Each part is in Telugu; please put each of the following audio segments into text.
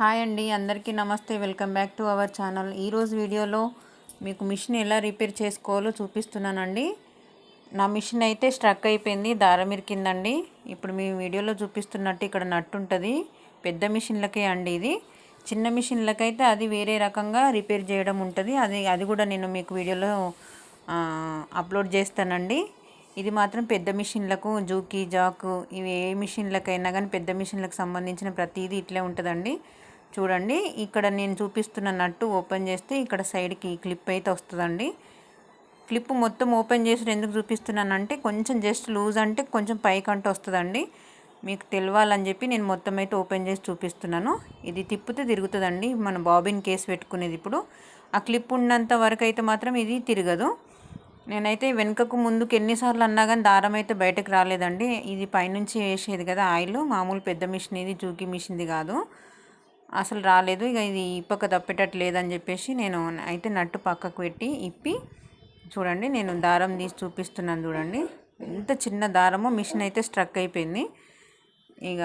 హాయ్ అండి అందరికీ నమస్తే. Welcome back to our channel. ఈరోజు వీడియోలో మీకు మిషన్ ఎలా రిపేర్ చేసుకోవాలో చూపిస్తున్నానండి. నా మిషన్ అయితే స్ట్రక్ అయిపోయింది దారం ఇరికిందండి ఇప్పుడు మీ వీడియోలో చూపిస్తున్నట్టు ఇక్కడ నట్టు ఉంటుంది. పెద్ద మిషన్లకే అండి ఇది. చిన్న మిషన్లకైతే అది వేరే రకంగా రిపేర్ చేయడం ఉంటుంది. అది అది కూడా నేను మీకు వీడియోలో అప్లోడ్ చేస్తానండి. ఇది మాత్రం పెద్ద మిషన్లకు జూకి జాకు ఇవి ఏ మిషన్లకైనా కానీ పెద్ద మిషన్లకు సంబంధించిన ప్రతిదీ ఇట్లే ఉంటుందండి. చూడండి. ఇక్కడ నేను చూపిస్తున్న నట్టు ఓపెన్ చేస్తే ఇక్కడ సైడ్కి క్లిప్ అయితే వస్తుందండి. క్లిప్ మొత్తం ఓపెన్ చేసి ఎందుకు చూపిస్తున్నానంటే కొంచెం జస్ట్ లూజ్ అంటే కొంచెం పైకంటే వస్తుందండి. మీకు తెలియాలని చెప్పి నేను మొత్తం అయితే ఓపెన్ చేసి చూపిస్తున్నాను. ఇది తిప్పితే తిరుగుతుందండి. మన బాబిన్ కేసు పెట్టుకునేది ఇప్పుడు. ఆ క్లిప్ ఉన్నంత వరకు అయితే మాత్రం ఇది తిరగదు. నేనైతే వెనుకకు ముందుకు ఎన్నిసార్లు అన్నా కానీ దారం అయితే బయటకు రాలేదండి. ఇది పైనుంచి వేసేది కదా ఆయిల్. మామూలు పెద్ద మిషన్ ఇది జూకి మిషన్ది కాదు. అసలు రాలేదు. ఇక ఇది ఇప్పక తప్పేటట్టు లేదని చెప్పేసి నేను అయితే నట్టు పక్కకు పెట్టి ఇప్పి చూడండి నేను దారం తీసి చూపిస్తున్నాను చూడండి. ఎంత చిన్న దారమో మిషన్ అయితే స్ట్రక్ అయిపోయింది. ఇక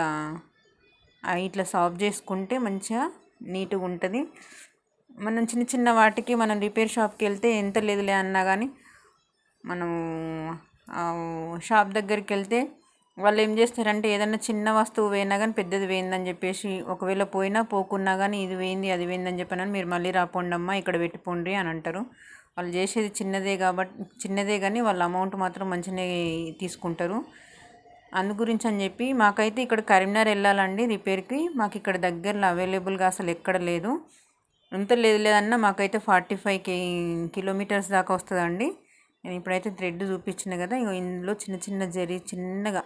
ఇట్లా సాఫ్ చేసుకుంటే మంచిగా నీట్గా ఉంటుంది. మనం చిన్న చిన్న వాటికి మనం రిపేర్ షాప్కి వెళ్తే ఎంత లేదులే అన్నా కానీ మనం షాప్ దగ్గరికి వెళ్తే వాళ్ళు ఏం చేస్తారంటే ఏదైనా చిన్న వస్తువు వేయినా కానీ పెద్దది వేయిందని చెప్పేసి ఒకవేళ పోయినా పోకున్నా కానీ ఇది వేయింది అది వేయిందని చెప్పానని మీరు మళ్ళీ రాపోండి అమ్మా ఇక్కడ పెట్టిపోండి అని అంటారు. వాళ్ళు చేసేది చిన్నదే కాబట్టి చిన్నదే కానీ వాళ్ళ అమౌంట్ మాత్రం మంచిగానే తీసుకుంటారు. అందు గురించి అని చెప్పి మాకైతే ఇక్కడ కరీంనగర్ వెళ్ళాలండి రిపేర్కి. మాకు ఇక్కడ దగ్గరలో అవైలబుల్గా అసలు ఎక్కడ లేదు. ఎంత లేదు లేదన్నా మాకైతే ఫార్టీ ఫైవ్ కిలోమీటర్స్ దాకా వస్తుందండి. నేను ఇప్పుడైతే థ్రెడ్ చూపించిన కదా ఇందులో చిన్న చిన్న జరి చిన్నగా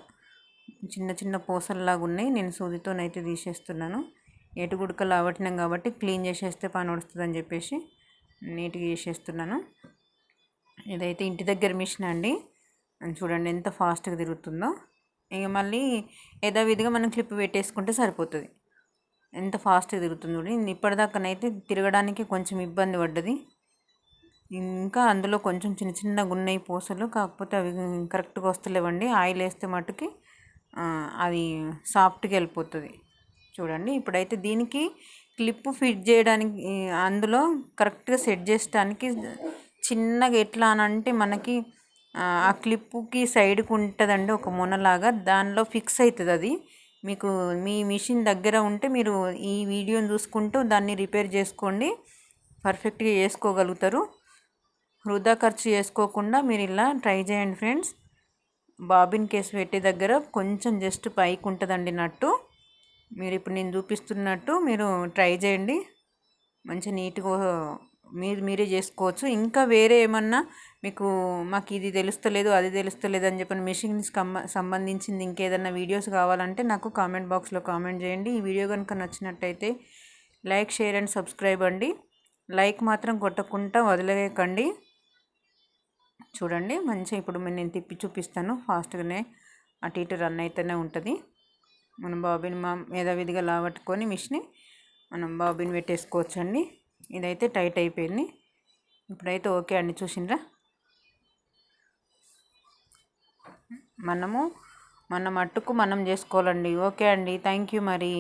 చిన్న చిన్న పూసల్లాగా ఉన్నాయి. నేను సూదితోనైతే తీసేస్తున్నాను. ఏటు అవటినాం కాబట్టి క్లీన్ చేసేస్తే పని వస్తుందని చెప్పేసి నీట్గా చేసేస్తున్నాను. ఇదైతే ఇంటి దగ్గర మిషన్ అండి. చూడండి ఎంత ఫాస్ట్గా తిరుగుతుందో. ఇక మళ్ళీ యథావిధిగా మనం క్లిప్ పెట్టేసుకుంటే సరిపోతుంది. ఎంత ఫాస్ట్గా తిరుగుతుంది చూడండి. ఇప్పటిదాకానైతే తిరగడానికి కొంచెం ఇబ్బంది పడ్డది. ఇంకా అందులో కొంచెం చిన్న చిన్నగా ఉన్నాయి పూసలు. కాకపోతే అవి కరెక్ట్గా వస్తలేవండి. ఆయిల్ వేస్తే మట్టుకి అది సాఫ్ట్గా వెళ్ళిపోతుంది. చూడండి ఇప్పుడైతే దీనికి క్లిప్ ఫిట్ చేయడానికి అందులో కరెక్ట్గా సెట్ చేసడానికి చిన్నగా ఎట్లా అని అంటే మనకి ఆ క్లిప్పుకి సైడ్కి ఉంటుందండి ఒక మొనలాగా దానిలో ఫిక్స్ అవుతుంది అది. మీకు మీ మిషన్ దగ్గర ఉంటే మీరు ఈ వీడియోని చూసుకుంటూ దాన్ని రిపేర్ చేసుకోండి. పర్ఫెక్ట్గా చేసుకోగలుగుతారు. వృధా ఖర్చు చేసుకోకుండా మీరు ఇలా ట్రై చేయండి ఫ్రెండ్స్. బాబిన్ కేసు పెట్టే దగ్గర కొంచెం జస్ట్ పైకి ఉంటుందండి నట్టు. మీరు ఇప్పుడు నేను చూపిస్తున్నట్టు మీరు ట్రై చేయండి. మంచి నీట్గా మీరు మీరే చేసుకోవచ్చు. ఇంకా వేరే ఏమన్నా మీకు మాకు ఇది తెలుస్తలేదు అది తెలుస్తలేదు అని చెప్పిన మిషన్స్ సంబంధించింది ఇంకేదన్నా వీడియోస్ కావాలంటే నాకు కామెంట్ బాక్స్లో కామెంట్ చేయండి. ఈ వీడియో కనుక నచ్చినట్టయితే లైక్ షేర్ అండ్ సబ్స్క్రైబ్ అండి. లైక్ మాత్రం కొట్టకుండా వదిలేయకండి. చూడండి మంచిగా ఇప్పుడు నేను తిప్పి చూపిస్తాను. ఫాస్ట్గానే అటు ఇటు రన్ అయితేనే ఉంటుంది. మనం బాబీని మా మేధావిధిగా లావట్టుకొని మిషన్ని మనం బాబిన్ పెట్టేసుకోవచ్చండి. ఇదైతే టైట్ అయిపోయింది. ఇప్పుడైతే ఓకే అండి చూసిండ్రా? మనము మన మట్టుకు మనం చేసుకోవాలండి. ఓకే అండి థ్యాంక్ యూ మరి.